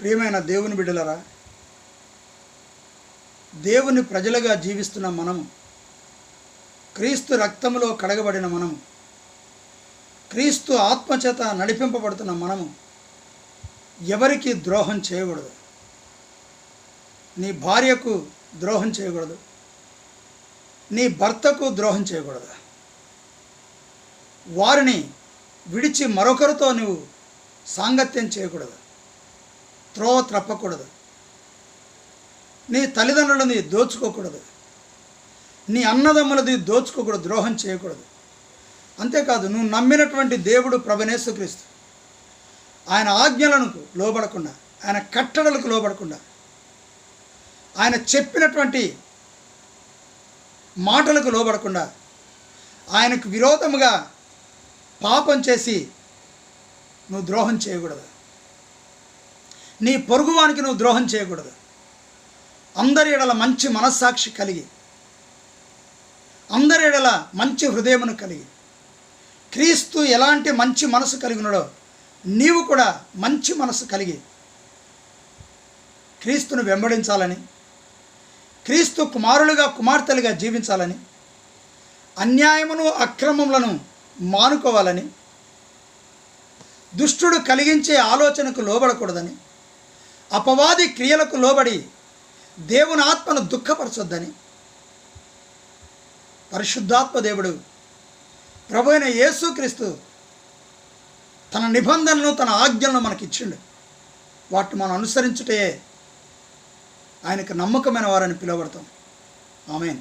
ప్రియమైన దేవుని బిడ్డలరా దేవుని ప్రజలుగా జీవిస్తున్న మనము క్రీస్తు రక్తంలో కడగబడిన మనము క్రీస్తు ఆత్మచేత నడిపింపబడుతున్న మనము ఎవరికి ద్రోహం చేయకూడదు. నీ భార్యకు ద్రోహం చేయకూడదు. నీ భర్తకు ద్రోహం చేయకూడదు. వారిని విడిచి మరొకరితో నువ్వు సాంగత్యం చేయకూడదు. త్రోవ త్రప్పకూడదు. నీ తల్లిదండ్రులని దోచుకోకూడదు. నీ అన్నదమ్ములది దోచుకోకూడదు ద్రోహం చేయకూడదు. అంతేకాదు నువ్వు నమ్మినటువంటి దేవుడు ప్రభనేశ్వక్రీస్తు ఆయన ఆజ్ఞలకు లోబడకుండా ఆయన కట్టడలకు లోబడకుండా ఆయన చెప్పినటువంటి మాటలకు లోబడకుండా ఆయనకు విరోధముగా పాపం చేసి నువ్వు ద్రోహం చేయకూడదు. నీ పొరుగువానికి నువ్వు ద్రోహం చేయకూడదు. అందరి ఎడల మంచి మనస్సాక్షి కలిగి. అందరి ఎడల మంచి హృదయమును కలిగి. క్రీస్తు ఎలాంటి మంచి మనసు కలిగి ఉన్నాడో నీవు కూడా మంచి మనసు కలిగి. క్రీస్తును వెంబడించాలని క్రీస్తు కుమారులుగా కుమార్తెలుగా జీవించాలని అన్యాయమును అక్రమములను మానుకోవాలని దుష్టుడు కలిగించే ఆలోచనకు లోబడకూడదని అపవాది క్రియలకు లోబడి దేవుని ఆత్మను దుఃఖపరచొద్దని. పరిశుద్ధాత్మ దేవుడు ప్రభు అయిన యేసుక్రీస్తు తన నిబంధనలు తన ఆజ్ఞలను మనకిచ్చిండు. వాటిని మనం అనుసరించుటే ఆయనకు నమ్మకమైన వారని పిలువబడతాం. ఆమెన్.